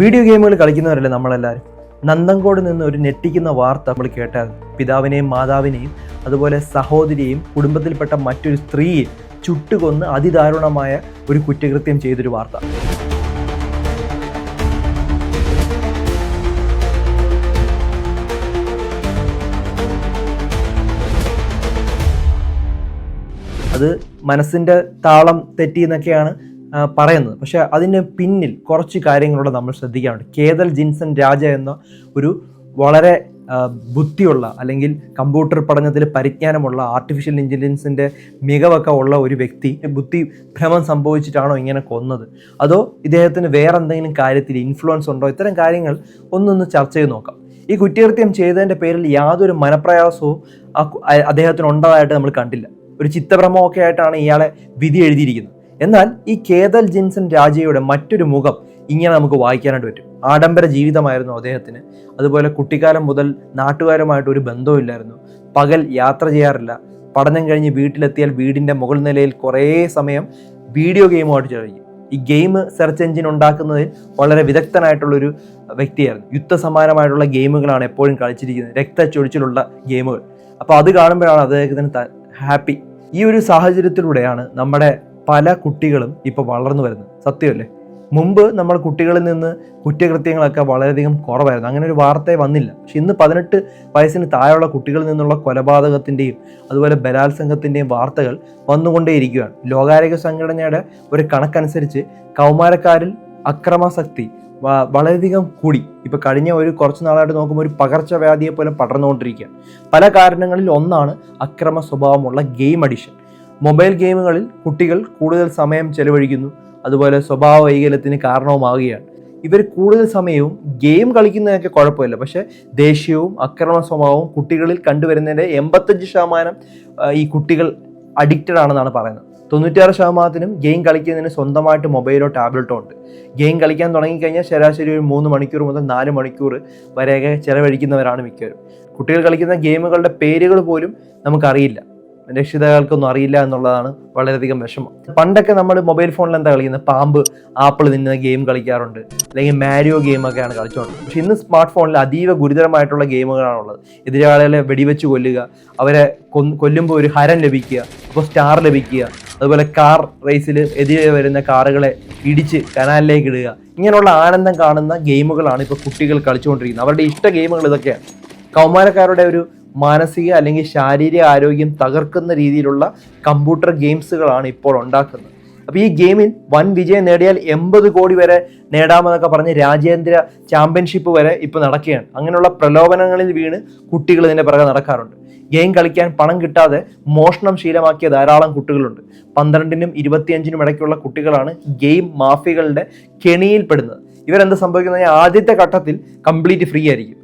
Video ഗെയിമുകൾ കളിക്കുന്നവരല്ലേ നമ്മളെല്ലാവരും? നന്ദങ്കോട് നിന്ന് ഒരു ഞെട്ടിക്കുന്ന വാർത്ത നമ്മൾ കേട്ടായിരുന്നു പിതാവിനെയും മാതാവിനെയും അതുപോലെ സഹോദരിയെയും കുടുംബത്തിൽപ്പെട്ട മറ്റൊരു സ്ത്രീയെ ചുട്ടുകൊന്ന് അതിദാരുണമായ ഒരു കുറ്റകൃത്യം ചെയ്തൊരു വാർത്ത. അത് മനസ്സിന്റെ താളം തെറ്റി എന്നൊക്കെയാണ് പറയുന്നത്. പക്ഷേ അതിന് പിന്നിൽ കുറച്ച് കാര്യങ്ങളോട് നമ്മൾ ശ്രദ്ധിക്കാറുണ്ട് കേതൽ ജിൻസൺ രാജ എന്ന ഒരു വളരെ ബുദ്ധിയുള്ള അല്ലെങ്കിൽ കമ്പ്യൂട്ടർ പഠനത്തിൽ പരിജ്ഞാനമുള്ള ആർട്ടിഫിഷ്യൽ ഇന്റലിജൻസിന്റെ മികവൊക്കെ ഉള്ള ഒരു വ്യക്തി. ബുദ്ധി ഭ്രമം സംഭവിച്ചിട്ടാണോ ഇങ്ങനെ കൊന്നത്? അതോ ഇദ്ദേഹത്തിന് വേറെ എന്തെങ്കിലും കാര്യത്തിൽ ഇൻഫ്ലുവൻസ് ഉണ്ടോ? ഇത്തരം കാര്യങ്ങൾ ഒന്നൊന്ന് ചർച്ച ചെയ്ത് നോക്കാം. ഈ കുറ്റകൃത്യം ചെയ്തതിന്റെ പേരിൽ യാതൊരു മനപ്രയാസവും അദ്ദേഹത്തിന് ഉണ്ടതായിട്ട് നമ്മൾ കണ്ടില്ല. ഒരു ചിത്തഭ്രമമൊക്കെ ആയിട്ടാണ് ഇയാളെ വിധി എഴുതിയിരിക്കുന്നത്. എന്നാൽ ഈ കേതൽ ജിൻസൺ രാജയുടെ മറ്റൊരു മുഖം ഇങ്ങനെ നമുക്ക് വായിക്കാനായിട്ട് പറ്റും. ആഡംബര ജീവിതമായിരുന്നു അദ്ദേഹത്തിന്. അതുപോലെ കുട്ടിക്കാലം മുതൽ നാട്ടുകാരുമായിട്ട് ഒരു ബന്ധവുമില്ലായിരുന്നു. പകൽ യാത്ര ചെയ്യാറില്ല. പഠനം കഴിഞ്ഞ് വീട്ടിലെത്തിയാൽ വീടിന്റെ മുകൾ നിലയിൽ കുറേ സമയം വീഡിയോ ഗെയിമുമായിട്ട് ചെലവഴിക്കും. ഈ ഗെയിം സെർച്ച് എഞ്ചിൻ ഉണ്ടാക്കുന്നതിൽ വളരെ വിദഗ്ധനായിട്ടുള്ളൊരു വ്യക്തിയായിരുന്നു. യുദ്ധസമാനമായിട്ടുള്ള ഗെയിമുകളാണ് എപ്പോഴും കളിച്ചിരിക്കുന്നത്. രക്തച്ചൊഴിച്ചിലുള്ള ഗെയിമുകൾ. അപ്പോൾ അത് കാണുമ്പോഴാണ് അദ്ദേഹത്തിന് ഹാപ്പി. ഈ ഒരു സാഹചര്യത്തിലൂടെയാണ് നമ്മുടെ പല കുട്ടികളും ഇപ്പോൾ വളർന്നു വരുന്നത് സത്യമല്ലേ? മുമ്പ് നമ്മൾ കുട്ടികളിൽ നിന്ന് കുറ്റകൃത്യങ്ങളൊക്കെ വളരെയധികം കുറവായിരുന്നു. അങ്ങനെ ഒരു വാർത്തയെ വന്നില്ല. പക്ഷെ ഇന്ന് പതിനെട്ട് വയസ്സിന് താഴെയുള്ള കുട്ടികളിൽ നിന്നുള്ള കൊലപാതകത്തിന്റെയും അതുപോലെ ബലാത്സംഗത്തിന്റെയും വാർത്തകൾ വന്നുകൊണ്ടേയിരിക്കുകയാണ്. ലോകാരോഗ്യ സംഘടനയുടെ ഒരു കണക്കനുസരിച്ച് കൗമാരക്കാരിൽ അക്രമാസക്തി വളരെയധികം കൂടി. ഇപ്പോൾ കഴിഞ്ഞ ഒരു കുറച്ച് നാളായിട്ട് നോക്കുമ്പോൾ ഒരു പകർച്ചവ്യാധിയെ പോലെ പടർന്നുകൊണ്ടിരിക്കുകയാണ്. പല കാരണങ്ങളിൽ ഒന്നാണ് അക്രമ സ്വഭാവമുള്ള ഗെയിം അഡിഷൻ മൊബൈൽ ഗെയിമുകളിൽ കുട്ടികൾ കൂടുതൽ സമയം ചെലവഴിക്കുന്നു. അതുപോലെ സ്വഭാവ വൈകല്യത്തിന് കാരണവുമാവുകയാണ്. ഇവർ കൂടുതൽ സമയവും ഗെയിം കളിക്കുന്നതിനൊക്കെ കുഴപ്പമില്ല. പക്ഷേ ദേഷ്യവും അക്രമ സ്വഭാവവും കുട്ടികളിൽ കണ്ടുവരുന്നതിന്റെ എൺപത്തഞ്ച് ശതമാനം ഈ കുട്ടികൾ അഡിക്റ്റഡ് ആണെന്നാണ് പറയുന്നത്. തൊണ്ണൂറ്റാറ് ശതമാനത്തിനും ഗെയിം കളിക്കുന്നതിന് സ്വന്തമായിട്ട് മൊബൈലോ ടാബ്ലറ്റോ ഉണ്ട്. ഗെയിം കളിക്കാൻ തുടങ്ങിക്കഴിഞ്ഞാൽ ശരാശരി ഒരു മൂന്ന് മണിക്കൂർ മുതൽ നാല് മണിക്കൂർ വരെയൊക്കെ ചിലവഴിക്കുന്നവരാണ് മിക്കവരും. കുട്ടികൾ കളിക്കുന്ന ഗെയിമുകളുടെ പേരുകൾ പോലും നമുക്കറിയില്ല. രക്ഷിതാക്കൾക്കൊന്നും അറിയില്ല എന്നുള്ളതാണ് വളരെയധികം വിഷമം. പണ്ടൊക്കെ നമ്മൾ മൊബൈൽ ഫോണിൽ എന്താ കളിക്കുന്നത്? പാമ്പ് ആപ്പിൾ നിന്ന ഗെയിം കളിക്കാറുണ്ട്. അല്ലെങ്കിൽ മാരിയോ ഗെയിമൊക്കെയാണ് കളിച്ചുകൊണ്ടത് പക്ഷെ ഇന്ന് സ്മാർട്ട് ഫോണിൽ അതീവ ഗുരുതരമായിട്ടുള്ള ഗെയിമുകളാണുള്ളത് എതിരാളികളെ വെടിവെച്ച് കൊല്ലുക അവരെ കൊല്ലുമ്പോൾ ഒരു ഹരം ലഭിക്കുക അപ്പോൾ സ്റ്റാർ ലഭിക്കുക അതുപോലെ കാർ റേസിൽ എതിരെ വരുന്ന കാറുകളെ ഇടിച്ച് കനാലിലേക്ക് ഇടുക ഇങ്ങനെയുള്ള ആനന്ദം കാണുന്ന ഗെയിമുകളാണ് ഇപ്പോൾ കുട്ടികൾ കളിച്ചുകൊണ്ടിരിക്കുന്നത്. അവരുടെ ഇഷ്ട ഗെയിമുകൾ ഇതൊക്കെയാണ്. കൗമാരക്കാരുടെ ഒരു മാനസിക അല്ലെങ്കിൽ ശാരീരിക ആരോഗ്യം തകർക്കുന്ന രീതിയിലുള്ള കമ്പ്യൂട്ടർ ഗെയിംസുകളാണ് ഇപ്പോൾ ഉണ്ടാക്കുന്നത്. അപ്പോൾ ഈ ഗെയിമിൽ വൻ വിജയം നേടിയാൽ എൺപത് കോടി വരെ നേടാമെന്നൊക്കെ പറഞ്ഞ് രാജ്യാന്തര ചാമ്പ്യൻഷിപ്പ് വരെ ഇപ്പോൾ നടക്കുകയാണ്. അങ്ങനെയുള്ള പ്രലോഭനങ്ങളിൽ വീണ് കുട്ടികൾ ഇതിന്റെ പിറകെ നടക്കാറുണ്ട്. ഗെയിം കളിക്കാൻ പണം കിട്ടാതെ മോഷണം ശീലമാക്കിയ ധാരാളം കുട്ടികളുണ്ട്. പന്ത്രണ്ടിനും ഇരുപത്തിയഞ്ചിനും ഇടയ്ക്കുള്ള കുട്ടികളാണ് ഗെയിം മാഫിയകളുടെ കെണിയിൽപ്പെടുന്നത്. ഇവരെന്ത് സംഭവിക്കുന്നത് ആദ്യത്തെ ഘട്ടത്തിൽ കംപ്ലീറ്റ് ഫ്രീ ആയിരിക്കും.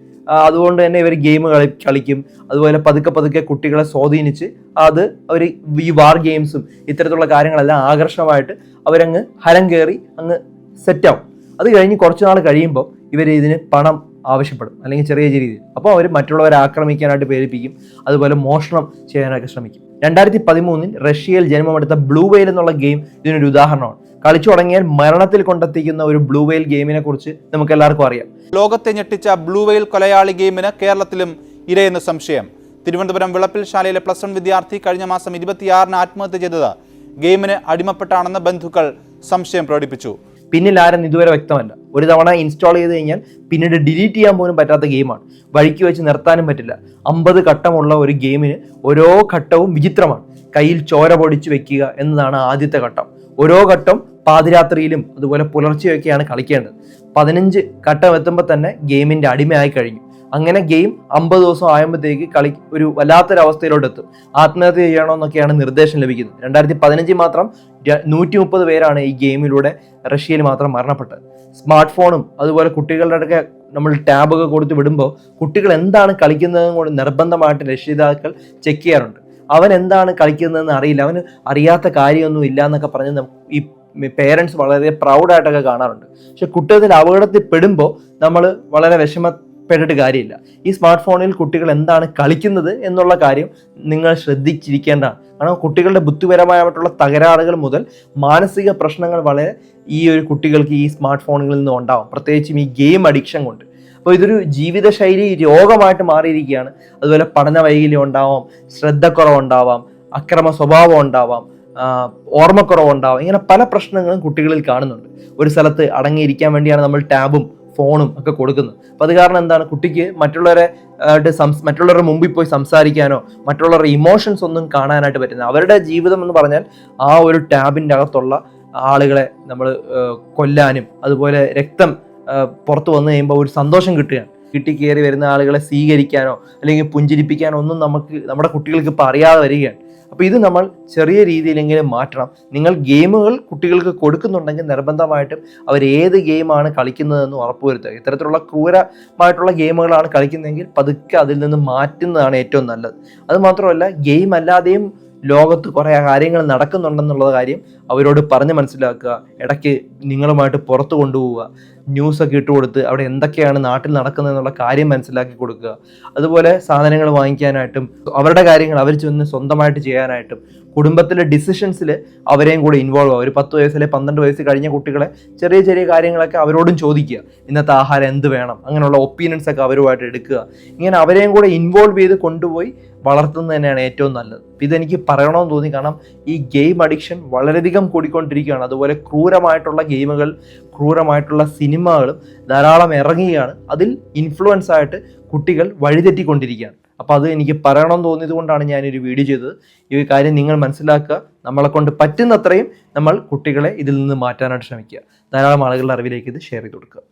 അതുകൊണ്ട് തന്നെ ഇവർ ഗെയിം കളി കളിക്കും. അതുപോലെ പതുക്കെ പതുക്കെ കുട്ടികളെ സ്വാധീനിച്ച് അത് അവർ ഈ വാർ ഗെയിംസും ഇത്തരത്തിലുള്ള കാര്യങ്ങളെല്ലാം ആകർഷണമായിട്ട് അവരങ്ങ് ഹരം കയറി അങ്ങ് സെറ്റാവും അത് കഴിഞ്ഞ് കുറച്ച് നാൾ കഴിയുമ്പോൾ ഇവർ ഇതിന് പണം ആവശ്യപ്പെടും അല്ലെങ്കിൽ ചെറിയ ചെറിയ രീതിയിൽ. അപ്പോൾ അവർ മറ്റുള്ളവരെ ആക്രമിക്കാനായിട്ട് പ്രേരിപ്പിക്കും അതുപോലെ മോഷണം ചെയ്യാനൊക്കെ ശ്രമിക്കും. രണ്ടായിരത്തി പതിമൂന്നിൽ റഷ്യയിൽ ജന്മമെടുത്ത ബ്ലൂ വെയിൽ എന്നുള്ള ഗെയിം ഇതിനൊരു ഉദാഹരണമാണ്. കളിച്ചു തുടങ്ങിയാൽ മരണത്തിൽ കൊണ്ടെത്തിക്കുന്ന ഒരു ബ്ലൂ വെയിൽ ഗെയിമിനെ കുറിച്ച് നമുക്ക് എല്ലാവർക്കും അറിയാം. ലോകത്തെ ഞെട്ടിച്ച ബ്ലൂ വെയിൽ കൊലയാളി ഗെയിമിന് കേരളത്തിലും ഇരയെന്ന് സംശയം. തിരുവനന്തപുരം വിളപ്പിൽ ശാലയിലെ പ്ലസ് വൺ വിദ്യാർത്ഥി കഴിഞ്ഞ മാസം ഇരുപത്തിയാറിന് ആത്മഹത്യ ചെയ്തത് ഗെയിമിന് അടിമപ്പെട്ടാണെന്ന് ബന്ധുക്കൾ സംശയം പ്രകടിപ്പിച്ചു. പിന്നിൽ ആരെന്ന് ഇതുവരെ വ്യക്തമല്ല. ഒരു തവണ ഇൻസ്റ്റാൾ ചെയ്ത് കഴിഞ്ഞാൽ പിന്നീട് ഡിലീറ്റ് ചെയ്യാൻ പോലും പറ്റാത്ത ഗെയിമാണ് വഴിക്ക് വെച്ച് നിർത്താനും പറ്റില്ല. അമ്പത് ഘട്ടമുള്ള ഒരു ഗെയിമിന് ഓരോ ഘട്ടവും വിചിത്രമാണ്. കയ്യിൽ ചോര പൊടിച്ച് വെക്കുക എന്നതാണ് ആദ്യത്തെ ഘട്ടം. ഓരോ ഘട്ടം പാതിരാത്രിയിലും അതുപോലെ പുലർച്ചെയൊക്കെയാണ് കളിക്കേണ്ടത്. പതിനഞ്ച് ഘട്ടം എത്തുമ്പോൾ തന്നെ ഗെയിമിന്റെ അടിമയായി കഴിഞ്ഞു. അങ്ങനെ ഗെയിം അമ്പത് ദിവസം ആയപ്പോഴത്തേക്ക് കളി ഒരു വല്ലാത്തൊരവസ്ഥയിലോട്ട് എത്തും ആത്മഹത്യ ചെയ്യണമെന്നൊക്കെയാണ് നിർദ്ദേശം ലഭിക്കുന്നത്. രണ്ടായിരത്തി പതിനഞ്ചിൽ മാത്രം നൂറ്റി മുപ്പത് പേരാണ് ഈ ഗെയിമിലൂടെ റഷ്യയിൽ മാത്രം മരണപ്പെട്ടത്. സ്മാർട്ട് ഫോണും അതുപോലെ കുട്ടികളുടെ അടുക്കെ നമ്മൾ ടാബൊക്കെ കൊടുത്ത് വിടുമ്പോൾ കുട്ടികൾ എന്താണ് കളിക്കുന്നതെന്ന് കൂടി നിർബന്ധമായിട്ട് രക്ഷിതാക്കൾ ചെക്ക് ചെയ്യാറുണ്ട്. അവൻ എന്താണ് കളിക്കുന്നതെന്ന് അറിയില്ല. അവന് അറിയാത്ത കാര്യമൊന്നും ഇല്ല എന്നൊക്കെ പറഞ്ഞ് ഈ പേരൻസ് വളരെ പ്രൗഡായിട്ടൊക്കെ കാണാറുണ്ട്. പക്ഷെ കുട്ടികൾ അപകടത്തിൽ പെടുമ്പോൾ നമ്മൾ വളരെ വിഷമ പെട്ടിട്ട് കാര്യമില്ല. ഈ സ്മാർട്ട് ഫോണിൽ കുട്ടികൾ എന്താണ് കളിക്കുന്നത് എന്നുള്ള കാര്യം നിങ്ങൾ ശ്രദ്ധിച്ചിരിക്കേണ്ടതാണ്. കാരണം കുട്ടികളുടെ ബുദ്ധിപരമായിട്ടുള്ള തകരാറുകൾ മുതൽ മാനസിക പ്രശ്നങ്ങൾ വളരെ ഈ ഒരു കുട്ടികൾക്ക് ഈ സ്മാർട്ട് ഫോണുകളിൽ നിന്ന് ഉണ്ടാവും. പ്രത്യേകിച്ചും ഈ ഗെയിം അഡിക്ഷൻ കൊണ്ട്. അപ്പോൾ ഇതൊരു ജീവിതശൈലി രോഗമായിട്ട് മാറിയിരിക്കുകയാണ്. അതുപോലെ പഠന വൈകല്യം ഉണ്ടാവാം ശ്രദ്ധക്കുറവുണ്ടാവാം അക്രമ സ്വഭാവം ഉണ്ടാവാം ആ, ഓർമ്മക്കുറവ് ഉണ്ടാവാം. ഇങ്ങനെ പല പ്രശ്നങ്ങളും കുട്ടികളിൽ കാണുന്നുണ്ട്. ഒരു സ്ഥലത്ത് അടങ്ങിയിരിക്കാൻ വേണ്ടിയാണ് നമ്മൾ ടാബും ഫോണും ഒക്കെ കൊടുക്കുന്നത്. അപ്പോൾ അത് കാരണം എന്താണ്? കുട്ടിക്ക് മറ്റുള്ളവരെ മറ്റുള്ളവരുടെ മുമ്പിൽ പോയി സംസാരിക്കാനോ മറ്റുള്ളവരുടെ ഇമോഷൻസ് ഒന്നും കാണാനായിട്ട് പറ്റുന്നത് അവരുടെ ജീവിതം എന്ന് പറഞ്ഞാൽ ആ ഒരു ടാബിന്റെ അകത്തുള്ള ആളുകളെ നമ്മൾ കൊല്ലാനും അതുപോലെ രക്തം പുറത്ത് വന്നു കഴിയുമ്പോൾ ഒരു സന്തോഷം കിട്ടുകയാണ്. കിട്ടി കയറി വരുന്ന ആളുകളെ സ്വീകരിക്കാനോ അല്ലെങ്കിൽ പുഞ്ചിരിപ്പിക്കാനോ ഒന്നും നമുക്ക് നമ്മുടെ കുട്ടികൾക്ക് ഇപ്പോൾ അറിയാതെ വരികയാണ്. അപ്പോൾ ഇത് നമ്മൾ ചെറിയ രീതിയിലെങ്കിലും മാറ്റണം. നിങ്ങൾ ഗെയിമുകൾ കുട്ടികൾക്ക് കൊടുക്കുന്നുണ്ടെങ്കിൽ നിർബന്ധമായിട്ടും അവർ ഏത് ഗെയിമാണ് കളിക്കുന്നതെന്ന് ഉറപ്പുവരുത്തുക. ഇത്തരത്തിലുള്ള ക്രൂരമായിട്ടുള്ള ഗെയിമുകളാണ് കളിക്കുന്നതെങ്കിൽ പതുക്കെ അതിൽ നിന്ന് മാറ്റുന്നതാണ് ഏറ്റവും നല്ലത്. അത് മാത്രമല്ല ഗെയിം അല്ലാതെയും ലോകത്ത് കുറേ കാര്യങ്ങൾ നടക്കുന്നുണ്ടെന്നുള്ള കാര്യം അവരോട് പറഞ്ഞ് മനസ്സിലാക്കുക. ഇടയ്ക്ക് നിങ്ങളുമായിട്ട് പുറത്തു കൊണ്ടുപോവുക. ന്യൂസൊക്കെ ഇട്ട് കൊടുത്ത് അവിടെ എന്തൊക്കെയാണ് നാട്ടിൽ നടക്കുന്നത് എന്നുള്ള കാര്യം മനസ്സിലാക്കി കൊടുക്കുക. അതുപോലെ സാധനങ്ങൾ വാങ്ങിക്കാനായിട്ടും അവരുടെ കാര്യങ്ങൾ അവർ ചെന്ന് സ്വന്തമായിട്ട് ചെയ്യാനായിട്ടും കുടുംബത്തിലെ ഡിസിഷൻസിൽ അവരെയും കൂടെ ഇൻവോൾവ് ആവുക ഒരു പത്ത് വയസ്സിലെ പന്ത്രണ്ട് വയസ്സ് കഴിഞ്ഞ കുട്ടികളെ ചെറിയ ചെറിയ കാര്യങ്ങളൊക്കെ അവരോടും ചോദിക്കുക. ഇന്നത്തെ ആഹാരം എന്ത് വേണം? അങ്ങനെയുള്ള ഒപ്പീനിയൻസ് ഒക്കെ അവരുമായിട്ട് എടുക്കുക. ഇങ്ങനെ അവരെയും കൂടെ ഇൻവോൾവ് ചെയ്ത് കൊണ്ടുപോയി വളർത്തുന്നത് തന്നെയാണ് ഏറ്റവും നല്ലത്. ഇതെനിക്ക് പറയണമെന്ന് തോന്നി. കാരണം ഈ ഗെയിം അഡിക്ഷൻ വളരെയധികം കൂടിക്കൊണ്ടിരിക്കുകയാണ്. അതുപോലെ ക്രൂരമായിട്ടുള്ള ഗെയിമുകൾ ക്രൂരമായിട്ടുള്ള സിനിമകളും ധാരാളം ഇറങ്ങുകയാണ്. അതിൽ ഇൻഫ്ലുവൻസ് ആയിട്ട് കുട്ടികൾ വഴിതെറ്റിക്കൊണ്ടിരിക്കുകയാണ്. അപ്പോൾ അത് എനിക്ക് പറയണമെന്ന് തോന്നിയത് കൊണ്ടാണ് ഞാനൊരു വീഡിയോ ചെയ്തത്. ഈ കാര്യം നിങ്ങൾ മനസ്സിലാക്കുക. നമ്മളെ കൊണ്ട് പറ്റുന്നത്രയും നമ്മൾ കുട്ടികളെ ഇതിൽ നിന്ന് മാറ്റാനായിട്ട് ശ്രമിക്കുക. ധാരാളം ആളുകളുടെ അറിവിലേക്ക് ഇത് ഷെയർ ചെയ്ത് കൊടുക്കുക.